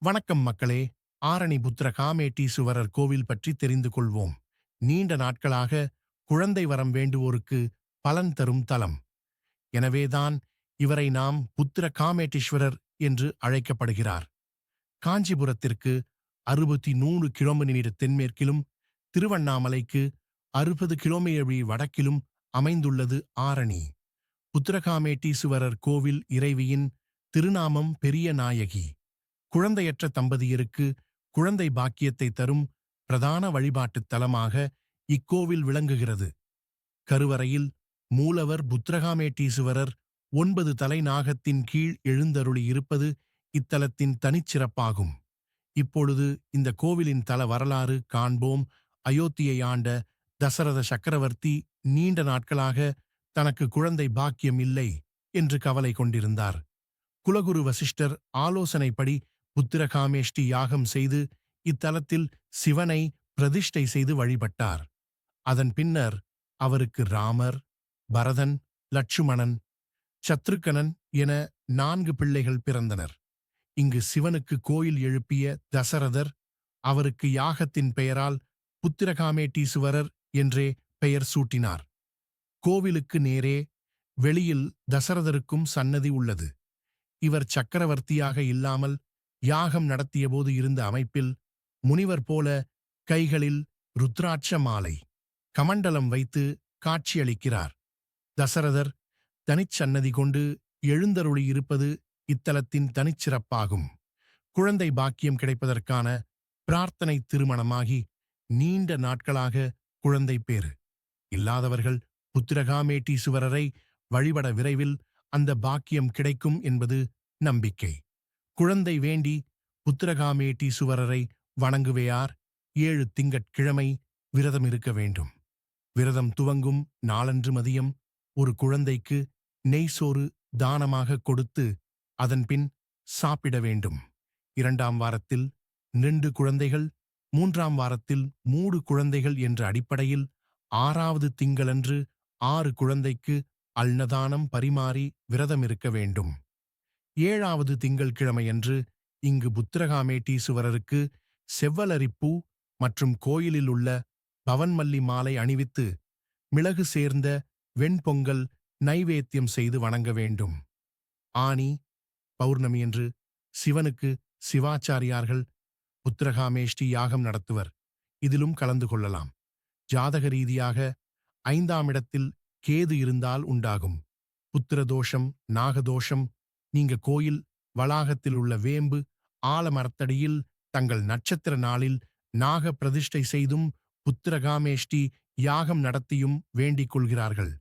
வணக்கம் மக்களே. ஆரணி புத்திர காமேட்டீசுவரர் கோவில் பற்றி தெரிந்து கொள்வோம். நீண்ட நாட்களாக குழந்தை வரம் வேண்டுவோருக்கு பலன் தரும் தலம். எனவேதான் இவரை நாம் புத்திர காமேட்டீஸ்வரர் என்று அழைக்கப்படுகிறார். காஞ்சிபுரத்திற்கு அறுபத்தி நூறு கிலோமீட்டர் தென்மேற்கிலும் திருவண்ணாமலைக்கு அறுபது கிலோமீட்டர் வடக்கிலும் அமைந்துள்ளது ஆரணி. புத்திரகாமேட்டீசுவரர் கோவில் இறைவியின் திருநாமம் பெரிய நாயகி. குழந்தையற்ற தம்பதியருக்கு குழந்தை பாக்கியத்தை தரும் பிரதான வழிபாட்டுத் தலமாக இக்கோவில் விளங்குகிறது. கருவறையில் மூலவர் புத்திரகாமேட்டீசுவரர் ஒன்பது தலைநாகத்தின் கீழ் எழுந்தருளி இருப்பது இத்தலத்தின் தனிச்சிறப்பாகும். இப்பொழுது இந்த கோவிலின் தல வரலாறு காண்போம். அயோத்தியை ஆண்ட தசரத சக்கரவர்த்தி நீண்ட நாட்களாக தனக்கு குழந்தை பாக்கியம் இல்லை என்று கவலை கொண்டிருந்தார். குலகுரு வசிஷ்டர் ஆலோசனைப்படி புத்திரகாமேஷ்டி யாகம் செய்து இத்தலத்தில் சிவனை பிரதிஷ்டை செய்து வழிபட்டார். அதன் பின்னர் அவருக்கு ராமர் பரதன் லட்சுமணன் சத்ருக்கனன் என நான்கு பிள்ளைகள் பிறந்தனர். இங்கு சிவனுக்கு கோயில் எழுப்பிய தசரதர் அவருக்கு யாகத்தின் பெயரால் புத்திரகாமேட்டீசுவரர் என்றே பெயர் சூட்டினார். கோவிலுக்கு நேரே வெளியில் தசரதருக்கும் சன்னதி உள்ளது. இவர் சக்கரவர்த்தியாக இல்லாமல் யாகம் நடத்தியபோது இருந்த அமைப்பில் முனிவர் போல கைகளில் ருத்ராட்ச மாலை கமண்டலம் வைத்து காட்சியளிக்கிறார். தசரதர் தனிச்சன்னதி கொண்டு எழுந்தருளி இருப்பது இத்தலத்தின் தனிச்சிறப்பாகும் குழந்தை பாக்கியம் கிடைப்பதற்கான பிரார்த்தனை திருமணமாகி நீண்ட நாட்களாக குழந்தை பேறு. இல்லாதவர்கள் புத்திரகாமேட்டீசுவரரை வழிபட விரைவில் அந்த பாக்கியம் கிடைக்கும் என்பது நம்பிக்கை. குழந்தை வேண்டி புத்திரகாமேட்டீசுவரரை வணங்குவையார். ஏழு திங்கட்கிழமை விரதம் இருக்க வேண்டும். விரதம் துவங்கும் நாளன்று மதியம் ஒரு குழந்தைக்கு நெய் சோறு தானமாக கொடுத்து அதன்பின் சாப்பிட வேண்டும். இரண்டாம் வாரத்தில் நெண்டு குழந்தைகள் மூன்றாம் வாரத்தில் மூடு குழந்தைகள் என்ற அடிப்படையில் ஆறாவது திங்களன்று ஆறு குழந்தைக்கு அல்நதானம் பரிமாறி விரதம் இருக்க வேண்டும். ஏழாவது திங்கள்கிழமையன்று இங்கு புத்திரகாமேட்டீசுவரருக்கு செவ்வலரிப்பூ மற்றும் கோயிலில் உள்ள பவன்மல்லி மாலை அணிவித்து மிளகு சேர்ந்த வெண்பொங்கல் நைவேத்தியம் செய்து வணங்க வேண்டும். ஆனி பௌர்ணமியன்று சிவனுக்கு சிவாச்சாரியார்கள் புத்திரகாமேஷ்டி யாகம் நடத்துவர். இதிலும் கலந்து கொள்ளலாம். ஜாதக ரீதியாக ஐந்தாம் இடத்தில் கேது இருந்தால் உண்டாகும். புத்திரதோஷம் நாகதோஷம் நீங்க கோயில் வளாகத்தில் உள்ள வேம்பு ஆலமரத்தடியில் தங்கள் நட்சத்திர நாளில் நாக பிரதிஷ்டை செய்தும் புத்திரகாமேஷ்டி யாகம் நடத்தியும் வேண்டிக் கொள்கிறார்கள்.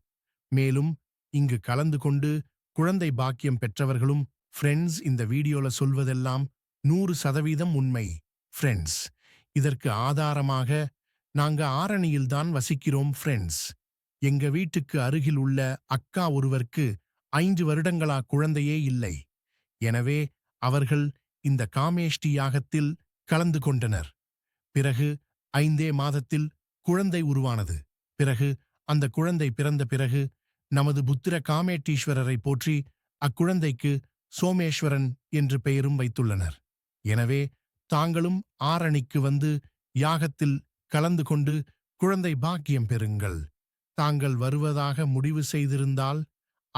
மேலும் இங்கு கலந்து கொண்டு குழந்தை பாக்கியம் பெற்றவர்களும் ஃப்ரெண்ட்ஸ் இந்த வீடியோல சொல்வதெல்லாம் நூறு சதவீதம் உண்மை. ஃப்ரெண்ட்ஸ் இதற்கு ஆதாரமாக நாங்க ஆரணியில்தான் வசிக்கிறோம் ஃப்ரெண்ட்ஸ் எங்க வீட்டுக்கு அருகில் உள்ள அக்கா ஒருவருக்கு ஐந்து வருடங்களா குழந்தையே இல்லை. எனவே அவர்கள் இந்த காமேஷ்டி யாகத்தில் கலந்து கொண்டனர். பிறகு ஐந்தே மாதத்தில் குழந்தை உருவானது. பிறகு அந்த குழந்தை பிறந்த பிறகு நமது புத்திர காமேட்டீஸ்வரரை போற்றி அக்குழந்தைக்கு சோமேஸ்வரன் என்று பெயரும் வைத்துள்ளனர். எனவே தாங்களும் ஆரணிக்கு வந்து யாகத்தில் கலந்து கொண்டு குழந்தை பாக்கியம் பெறுங்கள். தாங்கள் வருவதாக முடிவு செய்திருந்தால்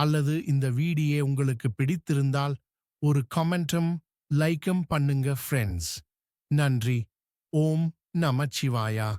அல்லது இந்த வீடியோ உங்களுக்கு பிடித்திருந்தால் ஒரு கமெண்ட்டும் லைக்கும் பண்ணுங்க ஃப்ரெண்ட்ஸ் நன்றி. ஓம் நமச்சிவாயா.